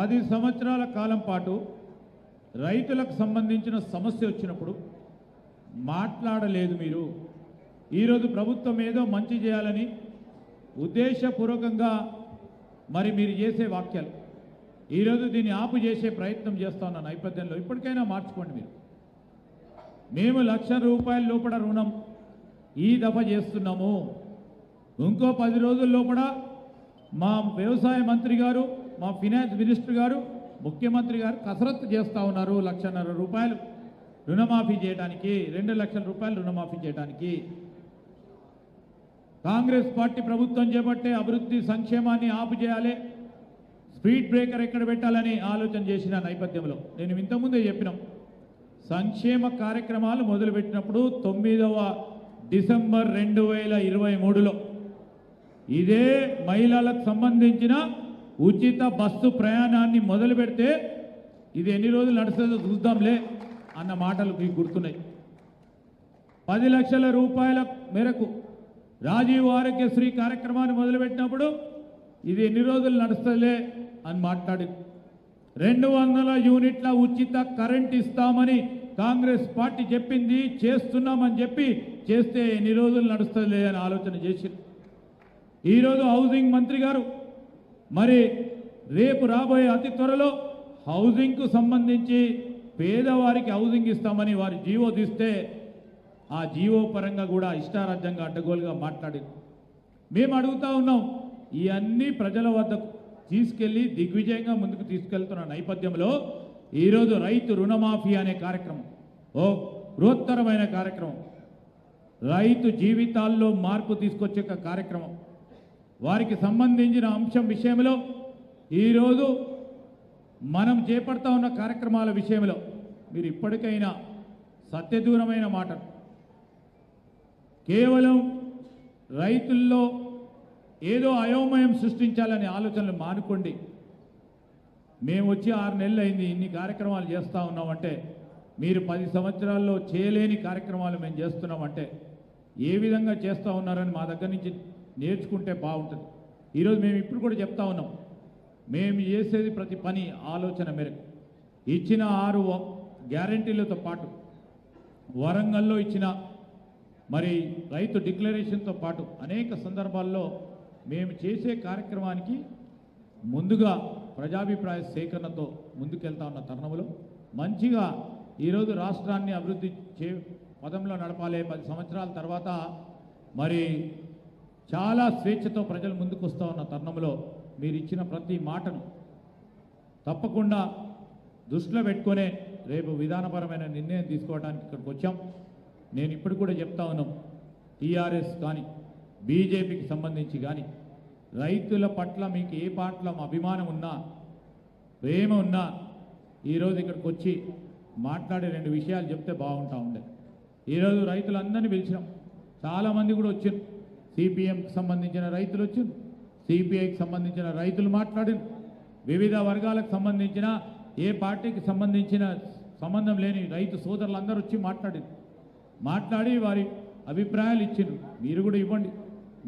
పది సంవత్సరాల కాలం పాటు రైతులకు సంబంధించిన సమస్య వచ్చినప్పుడు మాట్లాడలేదు మీరు. ఈరోజు ప్రభుత్వం ఏదో మంచి చేయాలని ఉద్దేశపూర్వకంగా మరి మీరు చేసే వాక్యాలు. ఈరోజు దీన్ని ఆపు చేసే ప్రయత్నం చేస్తా ఉన్న నేపథ్యంలో ఇప్పటికైనా మార్చుకోండి మీరు. మేము లక్ష రూపాయల లోపల రుణం ఈ దఫ చేస్తున్నాము. ఇంకో పది రోజుల లోపల మా వ్యవసాయ మంత్రి గారు మా ఫినాన్స్ మినిస్టర్ గారు ముఖ్యమంత్రి గారు కసరత్తు చేస్తూ ఉన్నారు లక్షన్నర రూపాయలు రుణమాఫీ చేయడానికి రెండు లక్షల రూపాయలు రుణమాఫీ చేయడానికి కాంగ్రెస్ పార్టీ ప్రభుత్వం చేపట్టే అభివృద్ధి సంక్షేమాన్ని ఆపు చేయాలి. స్పీడ్ బ్రేకర్ ఎక్కడ పెట్టాలని ఆలోచన చేసిన నేపథ్యంలో నేను ఇంతకుముందే చెప్పినాం. సంక్షేమ కార్యక్రమాలు మొదలుపెట్టినప్పుడు తొమ్మిదవ డిసెంబర్ రెండు వేల ఇరవై మూడులో ఇదే మహిళలకు సంబంధించిన ఉచిత బస్సు ప్రయాణాన్ని మొదలు పెడితే ఇది ఎన్ని రోజులు నడుస్తుందో చూద్దాంలే అన్న మాటలు మీకు గుర్తున్నాయి. పది లక్షల రూపాయల మేరకు రాజీవ్ ఆరోగ్యశ్రీ కార్యక్రమాన్ని మొదలుపెట్టినప్పుడు ఇది ఎన్ని రోజులు నడుస్తుందిలే అని మాట్లాడి రెండు వందల యూనిట్ల ఉచిత కరెంట్ ఇస్తామని కాంగ్రెస్ పార్టీ చెప్పింది చేస్తున్నామని చెప్పి చేస్తే ఎన్ని రోజులు నడుస్తుందిలే అని ఆలోచన చేసి ఈరోజు హౌసింగ్ మంత్రి గారు మరి రేపు రాబోయే అతి త్వరలో హౌసింగ్కు సంబంధించి పేదవారికి హౌసింగ్ ఇస్తామని వారి జీవో తీస్తే ఆ జీవో పరంగా కూడా ఇష్టారాజ్యంగా అడ్డగోలుగా మాట్లాడింది మేము అడుగుతా ఉన్నాం ఇవన్నీ ప్రజల వద్దకు తీసుకెళ్ళి దిగ్విజయంగా ముందుకు తీసుకెళ్తున్న నేపథ్యంలో ఈరోజు రైతు రుణమాఫీ అనే కార్యక్రమం ఓ బృహత్తరమైన కార్యక్రమం రైతు జీవితాల్లో మార్పు తీసుకొచ్చే కార్యక్రమం. వారికి సంబంధించిన అంశం విషయంలో ఈరోజు మనం చేపడతా ఉన్న కార్యక్రమాల విషయంలో మీరు ఇప్పటికైనా సత్యదూరమైన మాట. కేవలం రైతుల్లో ఏదో అయోమయం సృష్టించాలనే ఆలోచనలు మానుకోండి. మేము వచ్చి ఆరు నెలలు అయింది ఇన్ని కార్యక్రమాలు చేస్తూ ఉన్నామంటే మీరు పది సంవత్సరాల్లో చేయలేని కార్యక్రమాలు మేము చేస్తున్నామంటే ఏ విధంగా చేస్తూ ఉన్నారని మా దగ్గర నుంచి నేర్చుకుంటే బాగుంటుంది. ఈరోజు మేము ఇప్పుడు కూడా చెప్తా ఉన్నాం. మేము చేసేది ప్రతి పని ఆలోచన మేరకు. ఇచ్చిన ఆరు గ్యారంటీలతో పాటు వరంగల్లో ఇచ్చిన మరి రైతు డిక్లరేషన్తో పాటు అనేక సందర్భాల్లో మేము చేసే కార్యక్రమానికి ముందుగా ప్రజాభిప్రాయ సేకరణతో ముందుకెళ్తా ఉన్న తరుణంలో మంచిగా ఈరోజు రాష్ట్రాన్ని అభివృద్ధి చే పదంలో నడపాలి. పది సంవత్సరాల తర్వాత మరి చాలా స్వేచ్ఛతో ప్రజలు ముందుకు వస్తూ ఉన్న తరుణంలో మీరు ఇచ్చిన ప్రతి మాటను తప్పకుండా దృష్టిలో పెట్టుకునే రేపు విధానపరమైన నిర్ణయం తీసుకోవడానికి ఇక్కడికి వచ్చాం. నేను ఇప్పుడు కూడా చెప్తా ఉన్నాం టీఆర్ఎస్ కానీ బీజేపీకి సంబంధించి కానీ రైతుల పట్ల మీకు ఏ పట్ల అభిమానం ఉన్నా ప్రేమ ఉన్నా ఈరోజు ఇక్కడికి వచ్చి మాట్లాడే రెండు విషయాలు చెప్తే బాగుంటా ఉండే. ఈరోజు రైతులందరినీ పిలిచినాం. చాలామంది కూడా వచ్చారు సిపిఎంకి సంబంధించిన రైతులు వచ్చి సిపిఐకి సంబంధించిన రైతులు మాట్లాడారు వివిధ వర్గాలకు సంబంధించిన ఏ పార్టీకి సంబంధించిన సంబంధం లేని రైతు సోదరులందరూ వచ్చి మాట్లాడారు మాట్లాడి వారి అభిప్రాయాలు ఇచ్చిండ్రు. మీరు కూడా ఇవ్వండి.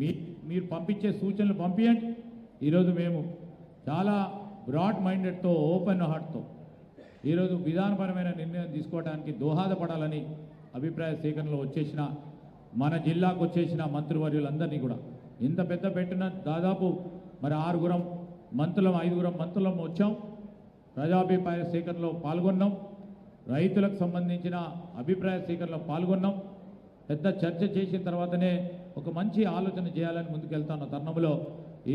మీ మీరు పంపించే సూచనలు పంపించండి ఈరోజు మేము చాలా బ్రాడ్ మైండెడ్తో ఓపెన్ హార్ట్తో ఈరోజు విధానపరమైన నిర్ణయం తీసుకోవడానికి దోహదపడాలని అభిప్రాయ సేకరణలో వచ్చేసిన మన జిల్లాకు వచ్చేసిన మంత్రివర్యులందరినీ కూడా. ఇంత పెద్ద పెట్టిన దాదాపు మరి ఆరుగురం మంత్రులం ఐదుగురం మంత్రులం వచ్చాం. ప్రజాభిప్రాయ సేకరణలో పాల్గొన్నాం. రైతులకు సంబంధించిన అభిప్రాయ సేకరణలో పాల్గొన్నాం. పెద్ద చర్చ చేసిన తర్వాతనే ఒక మంచి ఆలోచన చేయాలని ముందుకెళ్తాను తరుణంలో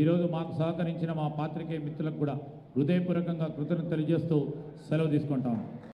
ఈరోజు మాకు సహకరించిన మా పాత్రికేయ మిత్రులకు కూడా హృదయపూర్వకంగా కృతజ్ఞత తెలియజేస్తూ సెలవు తీసుకుంటాను